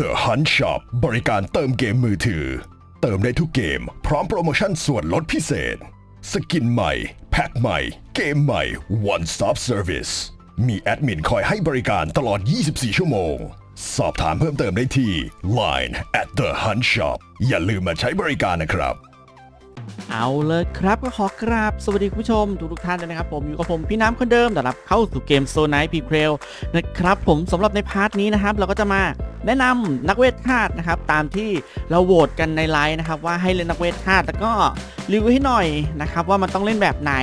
The Hunt Shop บริการเติมเกมมือถือ เติมได้ทุกเกม พร้อมโปรโมชั่นส่วนลดพิเศษ สกินใหม่ แพ็คใหม่ เกมใหม่ One Stop Service มีแอดมินคอยให้บริการตลอด 24 ชั่วโมง สอบถามเพิ่มเติมได้ที่ Line at the Hunt Shop อย่าลืมมาใช้บริการนะครับ เอาเลยครับก็ขอกราบสวัสดีคุณผู้ชมทุกทุกท่านเลยนะครับ ผมอยู่กับผมพี่น้ำคนเดิมต้อนรับเข้าสู่เกมโซน i พีเพลนะครับผมสำหรับในพาร์ทนี้นะครับ เราก็จะมา แนะนำนักเวทธาตุนะครับตามที่เราโหวตกันในไลน์นะครับว่าให้เล่นนักเวทธาตุแล้วก็รีวิวให้หน่อยนะครับว่ามันต้องเล่นแบบไหน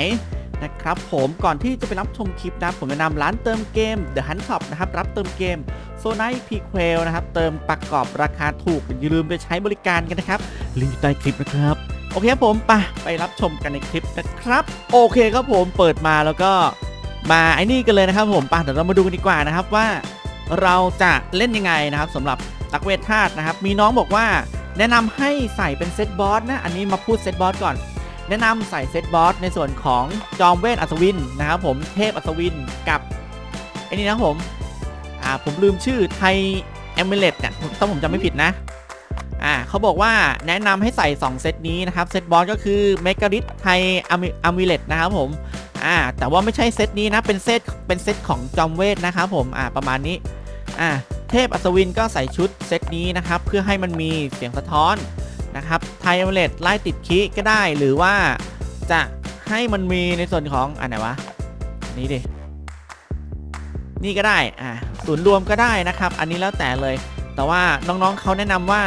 นะครับผมก่อนที่จะไปรับชมคลิปนะผมแนะนำร้านเติมเกม The Hunt Shop นะครับรับเติมเกมโซน i พีเพลนะครับเติมประกอบราคาถูกอย่าลืมไปใช้บริการกันนะครับลิงก์ใต้คลิปนะครับโอเคครับผมไปไปรับชมกันในคลิปนะครับ โอเคครับผมเปิดมาแล้วก็มาไอ้นี่กันเลยนะครับผมไปเดี๋ยวเรามาดูกันดีกว่านะครับว่า เราจะเล่นยังไงนะครับสำหรับนักเวทธาตุนะครับ มีน้องบอกว่า แนะนำให้ใส่เป็นเซตบอสนะ อันนี้มาพูดเซตบอสก่อน แนะนำใส่เซตบอสในส่วนของจอมเวทอัศวินนะครับผมเทพอัศวินกับไอ้นี่นะผมอ่าผมลืมชื่อไทยเอมิเลตเนี่ยถ้าผมจำไม่ผิดนะอ่าเขาบอกว่าแนะนำให้ใส่ 2 เซตนี้นะครับ เซตบอสก็คือเมกาลิทไทยอะมิเลตนะครับผมอ่าแต่ว่าไม่ใช่เซตนี้นะ เป็นเซตเป็นเซตของจอมเวทนะครับผมอ่าประมาณนี้ อ่าเทพอัศวินก็ใส่ชุดเซตนี้นะครับ เพื่อให้มันมีเสียงสะท้อนนะครับไทยอะมิเลตไล่ติดคีก็ได้หรือว่าจะให้มันมีในส่วนของอันไหนวะ นี่ดิ นี่ก็ได้อ่าศูนย์รวมก็ได้นะครับ อันนี้แล้วแต่เลย แต่ว่าน้องๆเขาแนะนำว่า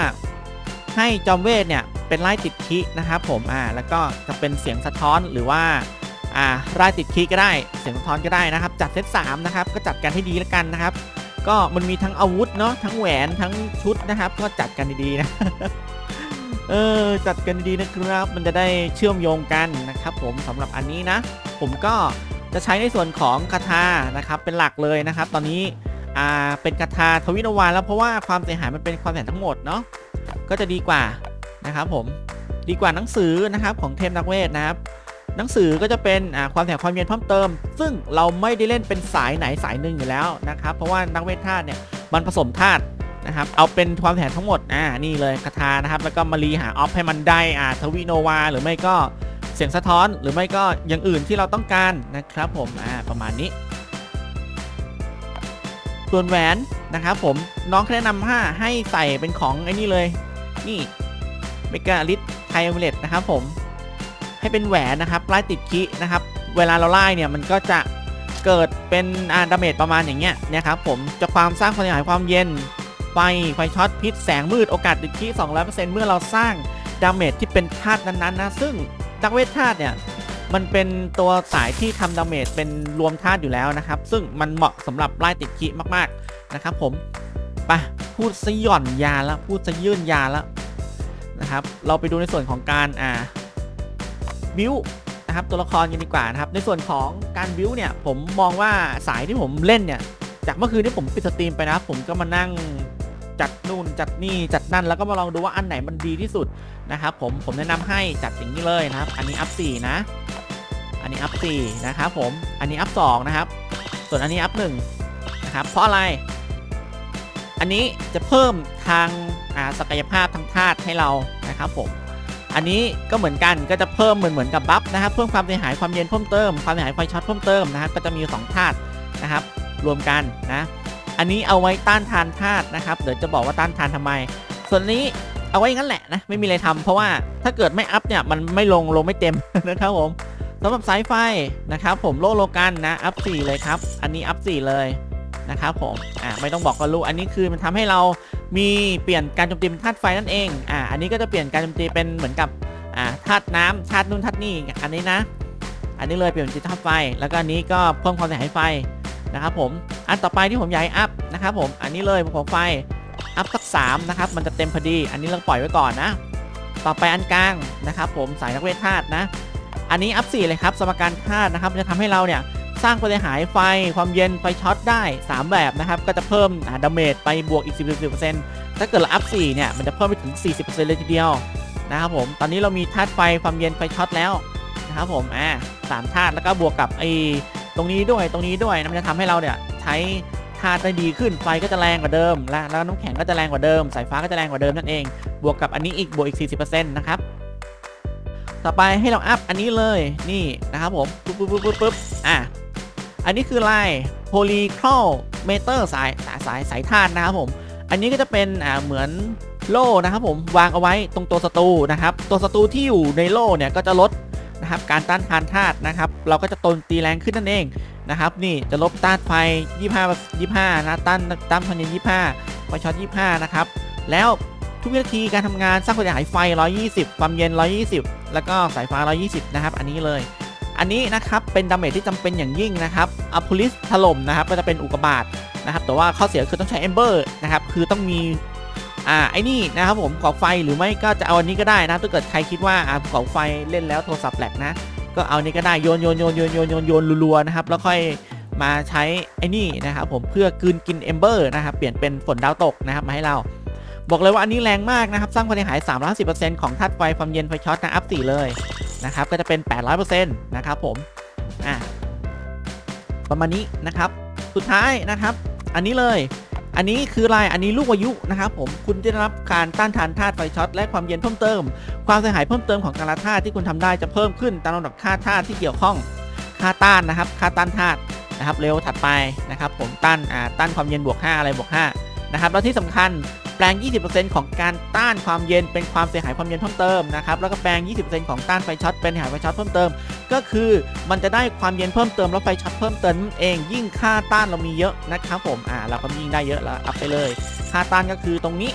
ให้จอมเวทเนี่ยเป็นไล่ติดคีนะครับผมอ่าแล้วก็จะเป็นเสียงสะท้อนหรือว่าอ่าไล่ติดคีก็ได้ เสียงสะท้อนก็ได้นะครับ จัดเซตสามนะครับก็จัดกันให้ดีแล้วกันนะครับ ก็มันมีทั้งอาวุธเนาะทั้งแหวนทั้งชุดนะครับ ก็จัดกันดีๆนะเออจัดกันดีๆนะครับ มันจะได้เชื่อมโยงกันนะครับ ผมสำหรับอันนี้นะ ผมก็จะใช้ในส่วนของคาถานะครับ เป็นหลักเลยนะครับ ตอนนี้อ่าเป็นกระทาทวินวานแล้วเพราะว่าความเสียหายมันเป็นความเสียหายทั้งหมดเนาะก็จะดีกว่านะครับ ผมดีกว่าหนังสือนะครับของเทมนักเวทนะครับ หนังสือก็จะเป็นความเสียหายความเย็นเพิ่มเติม ซึ่งเราไม่ได้เล่นเป็นสายไหนสายหนึ่งอยู่แล้วนะครับ เพราะว่านักเวทธาตุเนี่ยมันผสมธาตุนะครับ เอาเป็นความเสียหายทั้งหมด อ่า นี่เลยคาถานะครับ แล้วก็มารีหาออฟให้มันได้ อ่า ทวิโนวา หรือไม่ก็เสียงสะท้อน หรือไม่ก็อย่างอื่นที่เราต้องการนะครับผม อ่า ประมาณนี้ ส่วนแหวนนะครับผม น้องแนะนำว่าให้ใส่เป็นของไอ้นี่เลย นี่เมกาลิทไทเมเลตนะครับผม ให้เป็นแหวนนะครับไล่ติดคินะครับ เวลาเราไล่เนี่ยมันก็จะเกิดเป็นอาดาเมจประมาณอย่างเงี้ยนะครับผมจะความสร้างความเสียหายความเย็นไฟไฟช็อตพิษแสงมืดโอกาสติดคิ200%เมื่อเราสร้างดาเมจที่เป็นธาตุนั้นๆนะซึ่งดักเวทธาตุเนี่ยมันเป็นตัวสายที่ทำดาเมจเป็นรวมธาตุอยู่แล้วนะครับ ซึ่งมันเหมาะสำหรับไล่ติดคิมากๆนะครับผมไปพูดซะหย่อนยาแล้วพูดซะยื่นยาแล้วนะครับ เราไปดูในส่วนของการอ่า บิวนะครับตัวละครกันดีกว่านะครับในส่วนของการบิวเนี่ยผมมองว่าสายที่ผมเล่นเนี่ยจากเมื่อคืนที่ผมปิดสตรีมไปนะครับผมก็มานั่งจัดนู่นจัดนี่จัดนั่นแล้วก็มาลองดูว่าอันไหนมันดีที่สุดนะครับผมผมแนะนำให้จัดอย่างนี้เลยนะครับ อันนี้อัพ4นะ อันนี้อัพ4นะครับผมอันนี้อัพ2นะครับ ส่วนอันนี้อัพ1นะครับเพราะอะไร อันนี้จะเพิ่มทางศักยภาพทางธาตุให้เรานะครับผม อันนี้ก็เหมือนกันก็จะเพิ่มเหมือนเหมือนกับบัฟนะครับเพิ่มความเสียหายความเย็นเพิ่มเติมความเสียหายไฟช็อตเพิ่มเติมนะครับก็จะมีอยู่สองธาตุนะครับรวมกันนะอันนี้เอาไว้ต้านทานธาตุนะครับเดี๋ยวจะบอกว่าต้านทานทำไม ส่วนนี้เอาไว้งั้นแหละนะไม่มีอะไรทำเพราะว่าถ้าเกิดไม่อัพเนี่ยมันไม่ลงลงไม่เต็มนะครับผมสำหรับสายไฟนะครับผมโลโลกันนะอัพ4เลยครับอันนี้อัพ4เลยนะครับผมอ่าไม่ต้องบอกก็รู้อันนี้คือมันทำให้เรา มีเปลี่ยนการโจมตีเป็นธาตุไฟนั่นเอง อ่า อันนี้ก็จะเปลี่ยนการโจมตีเป็นเหมือนกับ อ่า ธาตุน้ำธาตุนู่นธาตุนี่ อันนี้นะ อันนี้เลยเปลี่ยนเป็นธาตุไฟ แล้วก็อันนี้ก็เพิ่มความเสียหายไฟนะครับผม อันต่อไปที่ผมอยากให้อัพนะครับผม อันนี้เลยผมไฟ อัพสัก3นะครับ มันจะเต็มพอดี อันนี้เราปล่อยไว้ก่อนนะ ต่อไปอันกลางนะครับผม สายนักเวทธาตุนะ อันนี้อัพ4เลยครับ สมการธาตุนะครับ จะทำให้เราเนี่ย สร้างความเสียหายไฟความเย็นไฟช็อตได้ 3 แบบนะครับ ก็จะเพิ่มดาเมจไปบวกอีก10%ถ้าเกิดเราอัพ 4 เนี่ย มันจะเพิ่มไปถึง 40%เลยทีเดียวนะครับผม ตอนนี้เรามีธาตุไฟความเย็นไฟช็อตแล้วนะครับผม อ่าสามธาตุแล้วก็บวกกับไอ้ตรงนี้ด้วยตรงนี้ด้วยมันจะทำให้เราเนี่ยใช้ธาตุได้ดีขึ้นไฟก็จะแรงกว่าเดิม แล้วน้ำแข็งก็จะแรงกว่าเดิม สายฟ้าก็จะแรงกว่าเดิมนั่นเอง บวกกับอันนี้อีกบวกอีก 40%นะครับต่อไปให้เราอัพอันนี้เลยนี่นะครับผมปุ๊บปุ๊บปุ๊บปุ๊บอะ อันนี้คือลาย polycral meter สายสายสายสายธาตุนะครับผม อันนี้ก็จะเป็นอ่าเหมือนโล่นะครับผมวางเอาไว้ตรงตัวศัตรูนะครับ ตัวศัตรูที่อยู่ในโล่เนี่ยก็จะลดนะครับการต้านทานธาตุนะครับ เราก็จะตนตีแรงขึ้นนั่นเองนะครับ นี่จะลบต้านไฟ 25 25 นะต้านต้านพันยัน25ไฟช็อต25 นะครับ แล้วทุกวินาทีการทำงานสร้างความเสียหายไฟ 120 ความเย็น 120 แล้วก็สายฟ้า 120 นะครับ อันนี้เลย อันนี้นะครับเป็นดาเมจที่จำเป็นอย่างยิ่งนะครับอัพลิสถล่มนะครับก็จะเป็นอุกกาบาตนะครับแต่ว่าข้อเสียคือต้องใช้เอมเบอร์นะครับคือต้องมีอ่าไอ้นี่นะครับผมภูเขาไฟหรือไม่ก็จะเอาอันนี้ก็ได้นะถ้าเกิดใครคิดว่าอ่าภูเขาไฟเล่นแล้วโทรศัพท์แหลกนะก็เอานี้ก็ได้โยนโยนโยนโยนโยนโยนโยนรัวๆนะครับแล้วค่อยมาใช้ไอ้นี่นะครับผมเพื่อกลืนกินเอมเบอร์นะครับเปลี่ยนเป็นฝนดาวตกนะครับมาให้เราบอกเลยว่าอันนี้แรงมากนะครับ สร้างความเสียหาย 310%ของธาตุไฟความเย็นไฟช็อตนะอัพ4เลย นะครับ ก็จะเป็น 800%นะครับผม อะ ประมาณนี้นะครับ สุดท้ายนะครับ อันนี้เลย อันนี้คือลายอันนี้ลูกวายุนะครับผม คุณจะได้รับการต้านทานธาตุไฟช็อตและความเย็นเพิ่มเติม ความเสียหายเพิ่มเติมของแต่ละธาตุที่คุณทำได้จะเพิ่มขึ้นตามลำดับค่าธาตุที่เกี่ยวข้อง ค่าต้านนะครับ ค่าต้านธาตุนะครับ เร็วถัดไปนะครับ ผมต้าน อ่า ต้านความเย็นบวก 5 อะไรบวก 5 นะครับแล้วที่สำคัญแปลง 20%ของการต้านความเย็นเป็นความเสียหายความเย็นเพิ่มเติมนะครับแล้วก็แปลง 20%ของต้านไฟช็อตเป็นเสียหายไฟช็อตเพิ่มเติม ก็คือมันจะได้ความเย็นเพิ่มเติมแล้วไฟช็อตเพิ่มเติมเอง ยิ่งค่าต้านเรามีเยอะนะครับผมอ่าเราก็ยิ่งได้เยอะแล้วอัพไปเลย ค่าต้านก็คือตรงนี้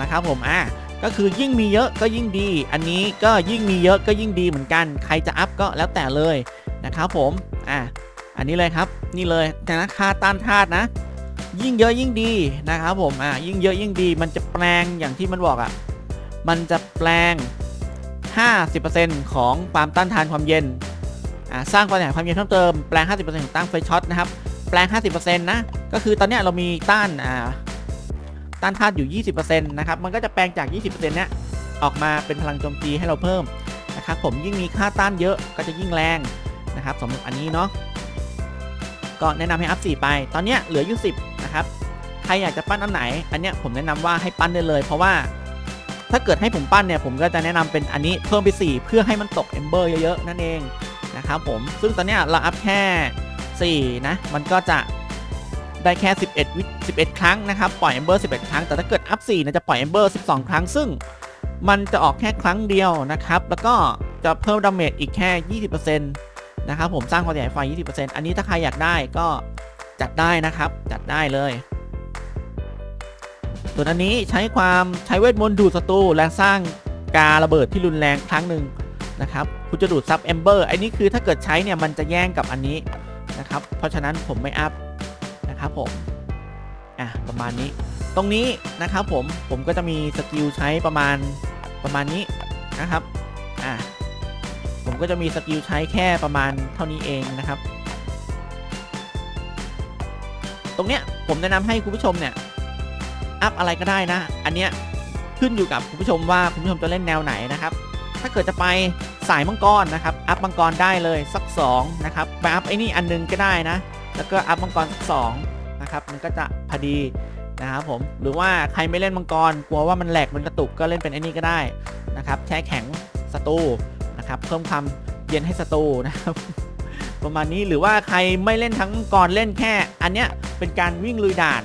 นะครับผมอ่าก็คือยิ่งมีเยอะก็ยิ่งดี อันนี้ก็ยิ่งมีเยอะก็ยิ่งดีเหมือนกัน ใครจะอัพก็แล้วแต่เลยนะครับผมอ่าอันนี้เลยครับนี่เลยแต่นะค่าต้านธาตุนะ ยิ่งเยอะยิ่งดีนะครับผมอ่ายิ่งเยอะยิ่งดี มันจะแปลงอย่างที่มันบอกอะมันจะแปลง 50%ของความต้านทานความเย็นอ่าสร้างความเสียหายความเย็นเพิ่มเติมแปลง 50%ของต้านไฟช็อตนะครับแปลง 50%นะก็คือตอนเนี้ยเรามีต้านอ่าต้านธาตุอยู่ 20%นะครับมันก็จะแปลงจาก 20%เนี้ยออกมาเป็นพลังโจมตีให้เราเพิ่มนะครับผมยิ่งมีค่าต้านเยอะก็จะยิ่งแรงนะครับสำหรับอันนี้เนาะก็แนะนำให้อัพ4ไป ตอนเนี้ยเหลืออยู่10 ใครอยากจะปั้นอันไหน อันเนี้ยผมแนะนำว่าให้ปั้นได้เลย เพราะว่า ถ้าเกิดให้ผมปั้นเนี่ยผมก็จะแนะนำเป็นอันนี้เพิ่มไป 4 เพื่อให้มันตกเอมเบอร์เยอะๆนั่นเองนะครับผมซึ่งตอนเนี้ยเราอัพแค่ 4 นะ มันก็จะได้แค่ 11วิ11 ครั้งนะครับ ปล่อยเอมเบอร์ 11 ครั้ง แต่ถ้าเกิดอัพ4เนี่ยจะปล่อยเอมเบอร์ 12 ครั้ง ซึ่งมันจะออกแค่ครั้งเดียวนะครับ แล้วก็จะเพิ่มดาเมจอีกแค่ 20%นะครับผมสร้างความเสียหายไฟ 20%อันนี้ถ้าใครอยากได้ก็จัดได้นะครับ จัดได้เลย ส่วนอันนี้ใช้ความใช้เวทมนต์ดูดศัตรูและสร้างการระเบิดที่รุนแรงครั้งหนึ่งนะครับคุณจะดูดซับเอมเบอร์อันนี้คือถ้าเกิดใช้เนี่ยมันจะแย่งกับอันนี้นะครับ เพราะฉะนั้นผมไม่อัพนะครับผมอะประมาณนี้ ตรงนี้นะครับผมผมก็จะมีสกิลใช้ประมาณประมาณนี้นะครับอะผมก็จะมีสกิลใช้แค่ประมาณเท่านี้เองนะครับ ตรงเนี้ยผมแนะนำให้คุณผู้ชมเนี่ย อัพอะไรก็ได้นะ อันเนี้ยขึ้นอยู่กับคุณผู้ชมว่าคุณผู้ชมจะเล่นแนวไหนนะครับ ถ้าเกิดจะไปสายมังกรนะครับ อัพมังกรได้เลยสัก2นะครับไปอัพไอ้นี่อันนึงก็ได้นะ แล้วก็อัพมังกรสัก2นะครับ มันก็จะพอดีนะครับผม หรือว่าใครไม่เล่นมังกร กลัวว่ามันแหลกมันกระตุกก็เล่นเป็นไอ้นี่ก็ได้นะครับ แช่แข็งศัตรูนะครับ เพิ่มความเย็นให้ศัตรูนะครับ ประมาณนี้ หรือว่าใครไม่เล่นทั้งมังกรเล่นแค่ อันเนี้ยเป็นการวิ่งลุยด่าน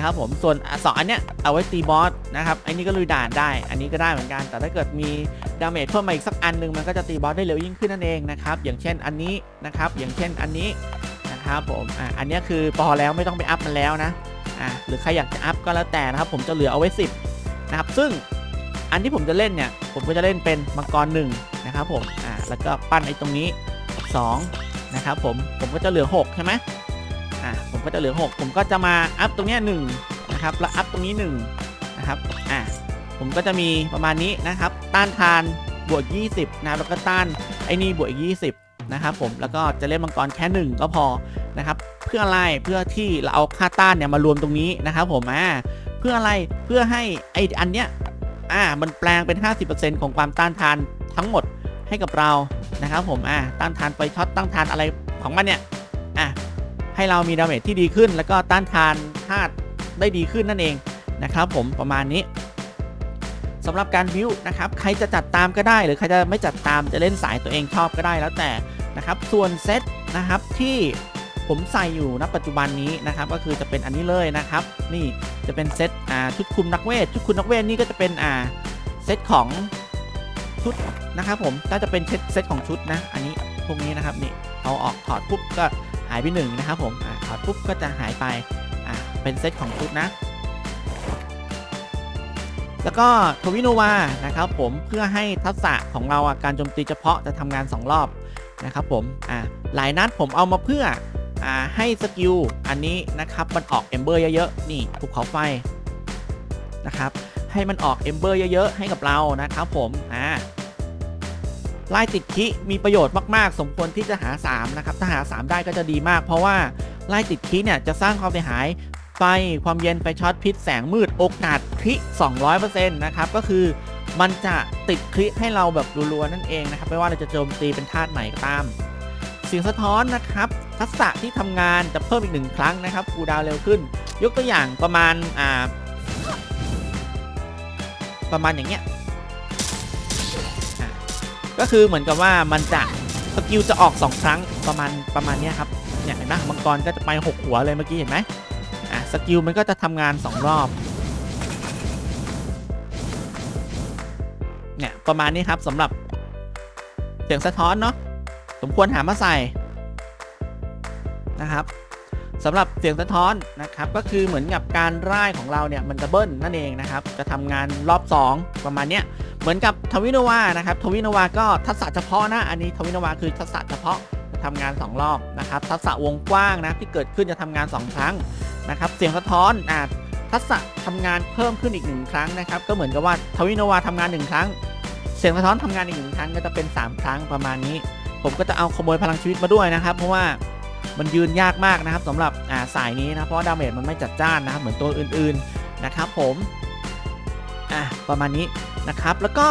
นะครับผมส่วนอสองอันเนี้ยเอาไว้ตีบอสนะครับอันนี้ก็ลุยด่านได้ อันนี้ก็ได้เหมือนกัน แต่ถ้าเกิดมีดาเมจเพิ่มมาอีกสักอันหนึงมันก็จะตีบอสได้เร็วยิ่งขึ้นนั่นเองนะครับอย่างเช่นอันนี้นะครับอย่างเช่นอันนี้นะครับผมอะอันนี้คือพอแล้วไม่ต้องไปอัพมันแล้วนะอะหรือใครอยากจะอัพก็แล้วแต่นะครับผมจะเหลือเอาไว้ 10นะครับซึ่งอันที่ผมจะเล่นเนี่ยผมก็จะเล่นเป็นมังกรหนึ่งนะครับผมอ่าแล้วก็ปั้นไอ้ตรงนี้2นะครับผมผมก็จะเหลือ 6 ใช่ไหม อ่าผมก็จะเหลือ 6 ผมก็จะมาอัพตรงนี้หนึ่งนะครับแล้วอัพตรงนี้1นะครับอ่าผมก็จะมีประมาณนี้นะครับ ต้านทานบวก 20 นะครับแล้วก็ต้านไอ้นี่บวกอีก 20 นะครับผมแล้วก็จะเล่นมังกรแค่ 1 ก็พอนะครับ เพื่ออะไรเพื่อที่เราเอาค่าต้านเนี่ยมารวมตรงนี้นะครับผมอ่าเพื่ออะไรเพื่อให้ไออันเนี้ยอ่ามันแปลงเป็น 50%ของความต้านทานทั้งหมดให้กับเรานะครับผมอ่าต้านทานไฟช็อตต้านทานอะไรของมันเนี่ยอะ ให้เรามีดาเมจที่ดีขึ้น แล้วก็ต้านทานธาตุได้ดีขึ้นนั่นเองนะครับผมประมาณนี้สำหรับการบิวนะครับใครจะจัดตามก็ได้ หรือใครจะไม่จัดตามจะเล่นสายตัวเองชอบก็ได้แล้วแต่นะครับส่วนเซตนะครับที่ผมใส่อยู่ณปัจจุบันนี้นะครับก็คือจะเป็นอันนี้เลยนะครับ นี่จะเป็นเซตอ่าชุดคุมนักเวทชุดคุมนักเวทนี่ก็จะเป็นอ่าเซตของชุดนะครับผมก็จะเป็นเซตเซตของชุดนะ อันนี้พวกนี้นะครับนี่เอาออกถอดปุ๊บก็ หายไปหนึ่งนะครับผมอ่าถอดปุ๊บก็จะหายไปอ่าเป็นเซตของชุดนะ แล้วก็ทวิโนวานะครับผมเพื่อให้ทักษะของเราอะการโจมตีเฉพาะจะทำงาน 2 รอบนะครับผมอ่าหลายนัดผมเอามาเพื่ออ่าให้สกิลอันนี้นะครับมันออกเอมเบอร์เยอะๆนี่ภูเขาไฟนะครับให้มันออกเอมเบอร์เยอะๆให้กับเรานะครับผมอ่า ไล่ติดคิมีประโยชน์มากๆ สมควรที่จะหา 3 นะครับ ถ้าหา 3 ได้ก็จะดีมาก เพราะว่าไล่ติดคิเนี่ยจะสร้างความเสียหายไฟความเย็นไฟช็อตพิษแสงมืดโอกาสคลิ200%นะครับ ก็คือมันจะติดคลิให้เราแบบรัวๆนั่นเองนะครับ ไม่ว่าเราจะโจมตีเป็นธาตุไหนก็ตามเสียงสะท้อนนะครับ ทักษะที่ทำงานจะเพิ่มอีกหนึ่งครั้งนะครับคูดาวเร็วขึ้น ยกตัวอย่างประมาณอ่าประมาณอย่างเงี้ย ก็คือเหมือนกับว่ามันจะสกิลจะออก 2 ครั้งประมาณประมาณนี้ครับเนี่ยเห็นไหมมังกรก็จะไป 6 หัวเลยเมื่อกี้เห็นไหมอะสกิลมันก็จะทำงาน 2 รอบเนี่ยประมาณนี้ครับสำหรับเสียงสะท้อนเนาะสมควรหามาใส่นะครับสำหรับเสียงสะท้อนนะครับก็คือเหมือนกับการร่ายของเราเนี่ยมันจะเบิ้ลนั่นเองนะครับจะทำงานรอบ 2 ประมาณเนี้ย เหมือนกับทวินวานะครับทวินวาก็ทักษะเฉพาะนะอันนี้ทวินวาคือทักษะเฉพาะทำงาน 2 รอบนะครับทักษะวงกว้างนะที่เกิดขึ้นจะทำงาน 2 ครั้งนะครับเสียงสะท้อนอ่าทักษะทำงานเพิ่มขึ้นอีกหนึ่งครั้งนะครับก็เหมือนกับว่าทวินวาทำงานหนึ่งครั้ง เสียงสะท้อนทำงานอีกหนึ่งครั้งก็จะเป็น 3 ครั้งประมาณนี้ ผมก็จะเอาขโมยพลังชีวิตมาด้วยนะครับ เพราะว่ามันยืนยากมากนะครับสำหรับอ่าสายนี้นะเพราะว่าดาเมจมันไม่จัดจ้านนะครับเหมือนตัวอื่นๆนะครับผมอะประมาณนี้ นะครับแล้วก็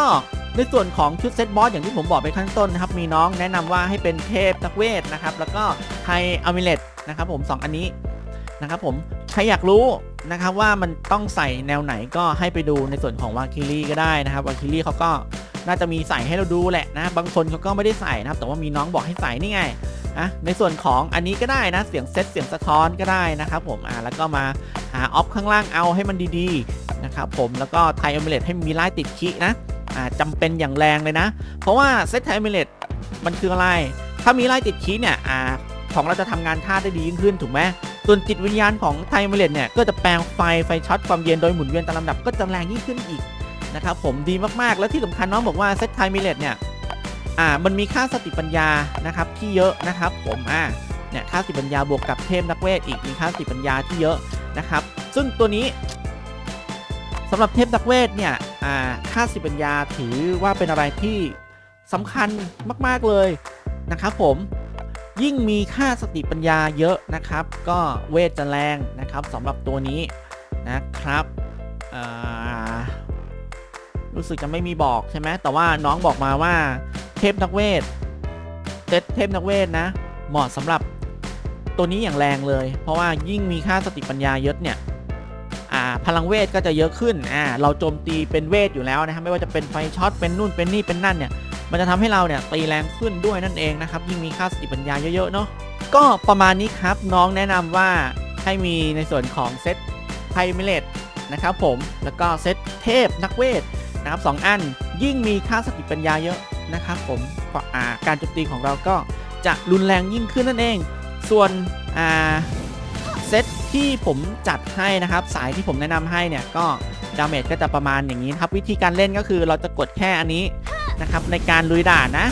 ในส่วนของชุดเซตบอสอย่างที่ผมบอกไปข้างต้นนะครับมีน้องแนะนำว่าให้เป็นเทพนักเวทนะครับแล้วก็ไทยอมิเลตนะครับผมสองอันนี้นะครับผมใครอยากรู้นะครับว่ามันต้องใส่แนวไหนก็ให้ไปดูในส่วนของวาคิลี่ก็ได้นะครับวาคิลี่เขาก็น่าจะมีใส่ให้เราดูแหละนะบางคนเขาก็ไม่ได้ใส่นะครับแต่ว่ามีน้องบอกให้ใส่นี่ไง นะในส่วนของอันนี้ก็ได้นะเสียงเซตเสียงสะท้อนก็ได้นะครับผมอ่าแล้วก็มาหาออฟข้างล่างเอาให้มันดีๆนะครับผมแล้วก็ไทยอเมเลตให้มีไล่ติดคินะอ่าจำเป็นอย่างแรงเลยนะ เพราะว่าเซตไทยอเมเลตมันคืออะไร ถ้ามีไล่ติดคีเนี่ยอ่าของเราจะทำงานท่าได้ดียิ่งขึ้นถูกไหมส่วนจิตวิญญาณของไทเมเลตเนี่ยก็จะแปลงไฟไฟช็อตความเย็นโดยหมุนเวียนตามลำดับก็จะแรงยิ่งขึ้นอีกนะครับผมดีมากๆ แล้วที่สำคัญน้องบอกว่าเซตไทเมเลตเนี่ย อ่ามันมีค่าสติปัญญานะครับที่เยอะนะครับผมอ่าเนี่ยค่าสติปัญญาบวกกับเทพนักเวทอีกมีค่าสติปัญญาที่เยอะนะครับ ซึ่งตัวนี้สำหรับเทพนักเวทเนี่ยอ่าค่าสติปัญญาถือว่าเป็นอะไรที่สำคัญมาก ๆ เลยนะครับผมยิ่งมีค่าสติปัญญาเยอะนะครับ ก็เวทจะแรงนะครับสำหรับตัวนี้นะครับอ่ารู้สึกจะไม่มีบอกใช่ไหมแต่ว่าน้องบอกมาว่า เทพนักเวทเซตเทพนักเวทนะ เหมาะสำหรับตัวนี้อย่างแรงเลย เพราะว่ายิ่งมีค่าสติปัญญาเยอะเนี่ยอ่าพลังเวทก็จะเยอะขึ้นอ่าเราโจมตีเป็นเวทอยู่แล้วนะครับไม่ว่าจะเป็นไฟช็อตเป็นนู่นเป็นนี่เป็นนั่นเนี่ยมันจะทำให้เราเนี่ยตีแรงขึ้นด้วยนั่นเองนะครับยิ่งมีค่าสติปัญญาเยอะๆเนาะก็ประมาณนี้ครับน้องแนะนำว่าให้มีในส่วนของเซตไทมิเลตนะครับผมแล้วก็เซตเทพนักเวทนะครับสองอันยิ่งมีค่าสติปัญญาเยอะ นะครับผมาการโจมตีของเราก็จะรุนแรงยิ่งขึ้นนั่นเอง ส่วนเซตที่ผมจัดให้นะครับ สายที่ผมแนะนำให้เนี่ยก็ดาเมจก็จะประมาณอย่างนี้ครับวิธีการเล่นก็คือเราจะกดแค่อันนี้นะครับในการลุยด่านนะ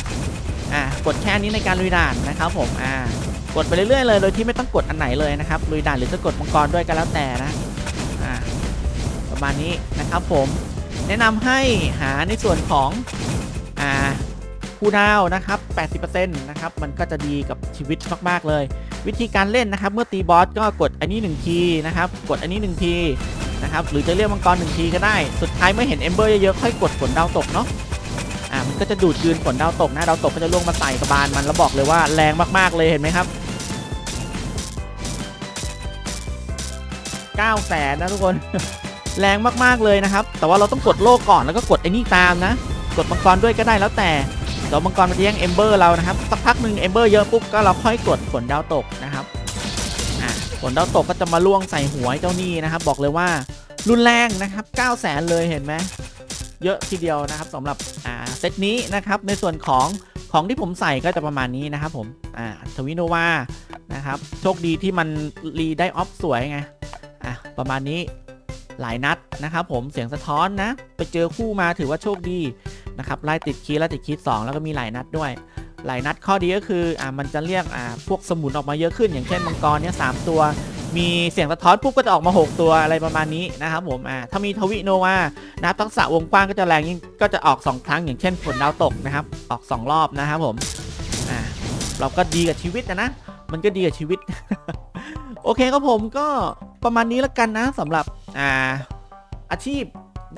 อ่ากดแค่นี้ในการลุยด่านนะครับผมอ่ากดไปเรื่อยๆเลยโดยที่ไม่ต้องกดอันไหนเลยนะครับลุยด่านหรือจะกดมังกรด้วยก็แล้วแต่นะอ่าประมาณนี้นะครับผมแนะนำให้หาในส่วนของ คูดาวน์นะครับ 80%นะครับ มันก็จะดีกับชีวิตมาก ๆ เลย วิธีการเล่นนะครับ เมื่อตีบอสก็กดอันนี้1ทีนะครับ กดอันนี้1ทีนะครับ หรือจะเรียกมังกร1ทีก็ได้ สุดท้ายเมื่อเห็นเอมเบอร์เยอะๆ ค่อยกดฝนดาวตกเนาะ อ่า มันก็จะดูดยืนฝนดาวตกนะ ดาวตกก็จะล่วงมาใส่กระบาลมันแล้วบอกเลยว่าแรงมากๆ เลยเห็นไหมครับ9แสนนะทุกคน แรงมากๆเลยนะครับ แต่ว่าเราต้องกดโลกก่อนแล้วก็กดไอ้นี่ตามนะ กดมังกรด้วยก็ได้แล้วแต่ เดี๋ยวมังกรมันจะแย่งเอมเบอร์เรานะครับ สักพักหนึ่งเอมเบอร์เยอะปุ๊บก็เราค่อยกดฝนดาวตกนะครับอะฝนดาวตกก็จะมาล่วงใส่หัวเจ้านี่นะครับ บอกเลยว่ารุนแรงนะครับ9แสนเลยเห็นไหมเยอะทีเดียวนะครับสำหรับอ่าเซตนี้นะครับในส่วนของของที่ผมใส่ก็จะประมาณนี้นะครับผมอ่าทวิโนวานะครับโชคดีที่มันรีได้ออฟสวยไงอะประมาณนี้หลายนัดนะครับผมเสียงสะท้อนนะ ไปเจอคู่มาถือว่าโชคดี นะครับไล่ติดคีย์และติดคีย์สองแล้วก็มีหลายนัดด้วย หลายนัดข้อดีก็คืออ่ามันจะเรียกอ่าพวกสมุนออกมาเยอะขึ้น อย่างเช่นมังกรเนี่ยสามตัวมีเสียงสะท้อนปุ๊บก็จะออกมา 6 ตัวอะไรประมาณนี้นะครับผมอ่าถ้ามีทวิโนวานะครับทักษะวงกว้างก็จะแรงยิ่งก็จะออก 2 ครั้งอย่างเช่นฝนดาวตกนะครับ ออก 2 รอบนะครับผมอ่าเราก็ดีกับชีวิตนะนะ มันก็ดีกับชีวิต โอเคครับผมก็ประมาณนี้แล้วกันนะสำหรับอ่าอาชีพ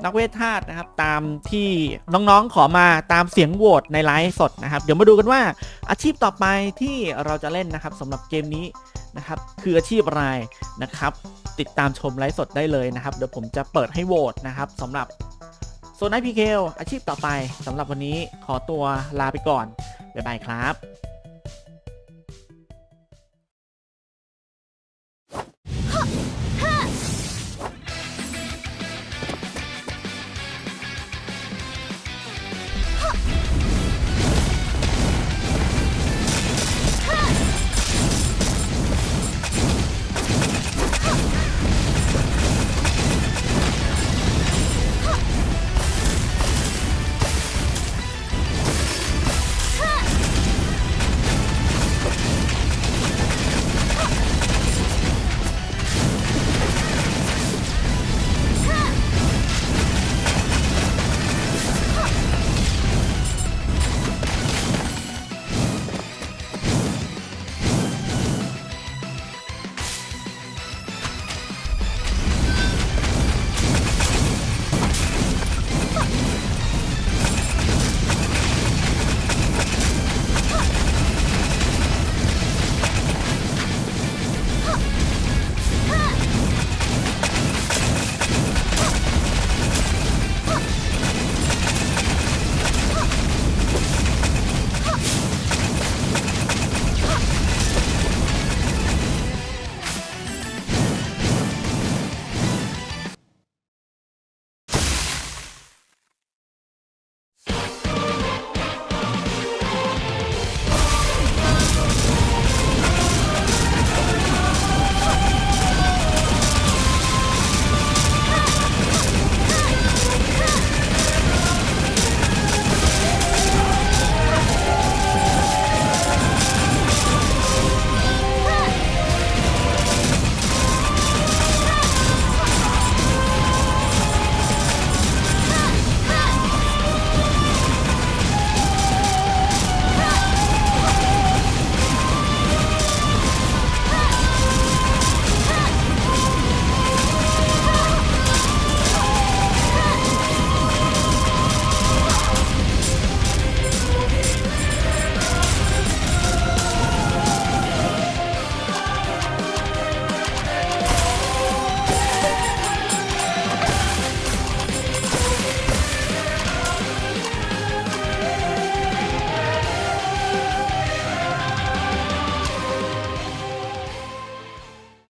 นักเวทธาตุนะครับตามที่น้องๆขอมาตามเสียงโหวตในไลฟ์สดนะครับเดี๋ยวมาดูกันว่าอาชีพต่อไปที่เราจะเล่นนะครับสำหรับเกมนี้นะครับคืออาชีพอะไรนะครับ ติดตามชมไลฟ์สดได้เลยนะครับเดี๋ยวผมจะเปิดให้โหวตนะครับสำหรับโซนไอพีเคอาชีพต่อไปสำหรับวันนี้ขอตัวลาไปก่อนบ๊ายบายครับ